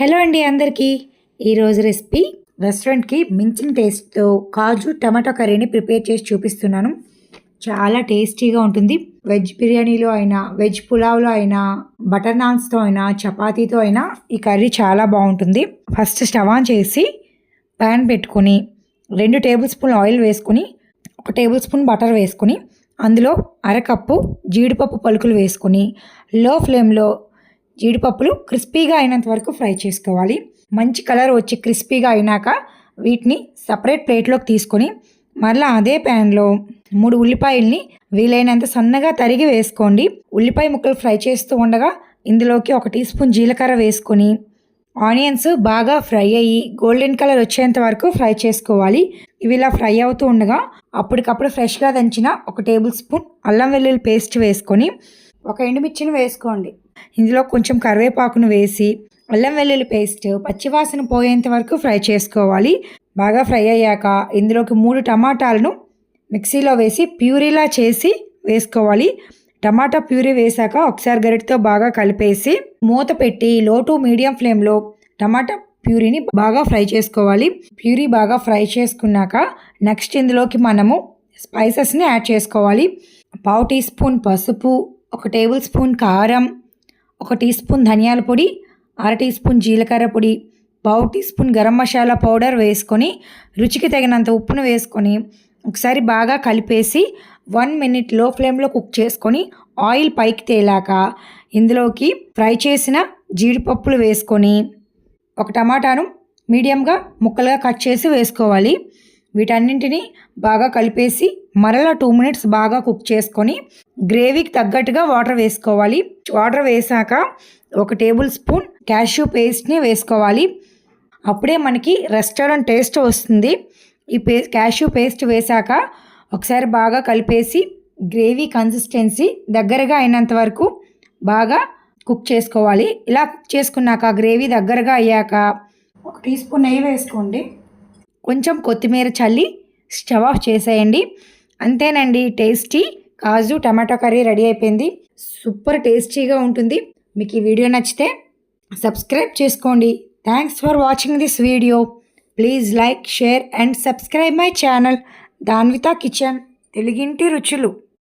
Hello అండి అందరికీ. ఈరోజు రెసిపీ రెస్టారెంట్కి మించిన టేస్ట్తో కాజు టమాటో కర్రీని ప్రిపేర్ చేసి చూపిస్తున్నాను. చాలా టేస్టీగా ఉంటుంది. వెజ్ బిర్యానీలో అయినా వెజ్ పులావ్లో అయినా బటర్ నాన్స్తో అయినా చపాతీతో అయినా ఈ కర్రీ చాలా బాగుంటుంది. ఫస్ట్ స్టవ్ ఆన్ చేసి ప్యాన్ పెట్టుకొని రెండు టేబుల్ స్పూన్ ఆయిల్ వేసుకొని ఒక టేబుల్ స్పూన్ బటర్ వేసుకొని అందులో అరకప్పు జీడిపప్పు పలుకులు వేసుకుని లో ఫ్లేమ్లో జీడిపప్పులు క్రిస్పీగా అయినంత వరకు ఫ్రై చేసుకోవాలి. మంచి కలర్ వచ్చి క్రిస్పీగా అయినాక వీటిని సపరేట్ ప్లేట్లోకి తీసుకొని మరలా అదే ప్యాన్లో మూడు ఉల్లిపాయల్ని వీలైనంత సన్నగా తరిగి వేసుకోండి. ఉల్లిపాయ ముక్కలు ఫ్రై చేస్తూ ఉండగా ఇందులోకి ఒక టీ స్పూన్ జీలకర్ర వేసుకొని ఆనియన్స్ బాగా ఫ్రై అయ్యి గోల్డెన్ కలర్ వచ్చేంత వరకు ఫ్రై చేసుకోవాలి. ఇవి ఇలా ఫ్రై అవుతూ ఉండగా అప్పటికప్పుడు ఫ్రెష్గా దంచిన ఒక టేబుల్ స్పూన్ అల్లం వెల్లుల్లి పేస్ట్ వేసుకొని ఒక ఎండుమిర్చిని వేసుకోండి. ఇందులో కొంచెం కరివేపాకును వేసి అల్లం వెల్లుల్లి పేస్ట్ పచ్చివాసన పోయేంత వరకు ఫ్రై చేసుకోవాలి. బాగా ఫ్రై అయ్యాక ఇందులోకి మూడు టమాటాలను మిక్సీలో వేసి ప్యూరీలా చేసి వేసుకోవాలి. టమాటా ప్యూరీ వేశాక ఒకసారి గరిటతో బాగా కలిపేసి మూత పెట్టి లో టు మీడియం ఫ్లేమ్లో టమాటా ప్యూరీని బాగా ఫ్రై చేసుకోవాలి. ప్యూరీ బాగా ఫ్రై చేసుకున్నాక నెక్స్ట్ ఇందులోకి మనము స్పైసెస్ని యాడ్ చేసుకోవాలి. పావు టీ స్పూన్ పసుపు ఒక టేబుల్ స్పూన్ కారం ఒక టీ స్పూన్ ధనియాల పొడి అర టీ స్పూన్ జీలకర్ర పొడి పావు teaspoon garam masala powder వేసుకొని రుచికి తగినంత ఉప్పును వేసుకొని ఒకసారి బాగా కలిపేసి వన్ మినిట్లో ఫ్లేమ్లో కుక్ చేసుకొని ఆయిల్ పైకి తేలాక ఇందులోకి ఫ్రై చేసిన జీడిపప్పులు వేసుకొని ఒక టమాటాను మీడియంగా ముక్కలుగా కట్ చేసి వేసుకోవాలి. వీటన్నింటినీ బాగా కలిపేసి మరలా టూ మినిట్స్ బాగా కుక్ చేసుకొని గ్రేవీకి తగ్గట్టుగా వాటర్ వేసుకోవాలి. వాటర్ వేసాక ఒక టేబుల్ స్పూన్ క్యాష్యూ పేస్ట్ని వేసుకోవాలి. అప్పుడే మనకి రెస్టారెంట్ టేస్ట్ వస్తుంది. ఈ పే క్యాష్యూ పేస్ట్ వేసాక ఒకసారి బాగా కలిపేసి గ్రేవీ కన్సిస్టెన్సీ దగ్గరగా అయినంత వరకు బాగా కుక్ చేసుకోవాలి. ఇలా కుక్ చేసుకున్నాక గ్రేవీ దగ్గరగా అయ్యాక ఒక టీ స్పూన్ నెయ్యి వేసుకోండి. కొంచెం కొత్తిమీర చల్లి స్టవ్ ఆఫ్ చేసేయండి. అంతేనండి tasty. Kaju tomato curry ready అయిపోయింది. సూపర్ టేస్టీగా ఉంటుంది. మీకు ఈ వీడియో నచ్చితే సబ్స్క్రైబ్ చేసుకోండి. Thanks for watching this video please like share and subscribe my channel Danvita kitchen తెలుగింటి రుచులు.